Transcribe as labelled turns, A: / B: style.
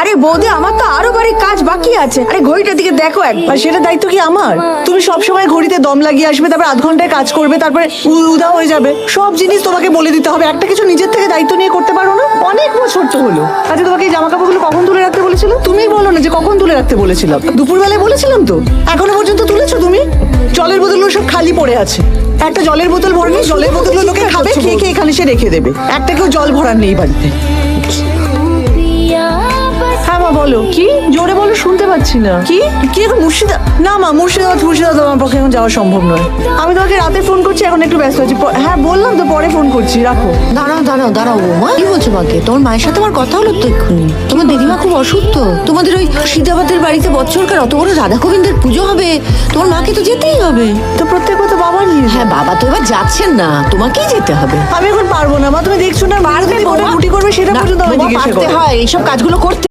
A: আরে বৌদি আমার তো আরও বাড়ির কাজ বাকি আছে। আরে ঘড়িটার দিকে দেখো একবার
B: সেটা দায়িত্ব কি আমার? তুমি সব সময় ঘড়িতে দম লাগিয়ে আসবে তারপর আধ ঘন্টায় কাজ করবে তারপরে উদা হয়ে যাবে। সব জিনিস তোমাকে বলে দিতে হবে। একটা কিছু নিজের থেকে দায়িত্ব নিয়ে করতে পারো না? অনেক বছর তো হলো। আচ্ছা তোমাকে এই জামা কাপড়গুলো কখন তুলে রাখতে বলেছিল তুমিই বলো না যে কখন তুলে রাখতে বলেছিলাম। দুপুরবেলায় বলেছিলাম তো? এখনও পর্যন্ত তুলেছো তুমি? জলের বোতলগুলো সব খালি পড়ে আছে। একটা জলের বোতল ভরে জলের বোতলগুলো লোকে খাবে খেয়ে খেয়ে এখানে সে রেখে দেবে। একটা কেউ জল ভরার নেই বাড়িতে। বলো কি? জোরে বলো শুনতে পাচ্ছি না। কি? কি এখন মুর্শিদা না মা মুর্শিদাবাদ মুর্শিদাবাদ আমার পক্ষে এখন যাওয়া সম্ভব নয়। আমি তোমাকে রাতে ফোন করছি এখন একটু ব্যস্ত আছি। প- হ্যাঁ বললাম তো পরে ফোন করছি রাখো।
C: দাঁড়াও দাঁড়াও দাঁড়াও বৌমা কি বলছো মাকে তোমার মায়ের সাথে আমার কথা হলো তো এক্ষুনি? তোমার দিদিমা খুব অসুস্থ। তোমাদের ওই সীতাবাদের বাড়িতে বছরকার অত বড় রাধা গোবিন্দের পুজো হবে? তোমার মাকে তো যেতেই হবে।
B: তো প্রত্যেক কথা বাবা নিয়ে
C: হ্যাঁ বাবা তো এবার যাচ্ছেন না। তোমাকেই যেতে হবে।
B: আমি এখন পারব না মা তুমি দেখছ না পারবে রুটি করবে সেটা
C: না,
B: পর্যন্ত আমি
C: বাবা,
B: জিজ্ঞাসা
C: পারতে হয় এইসব কাজগুলো করতে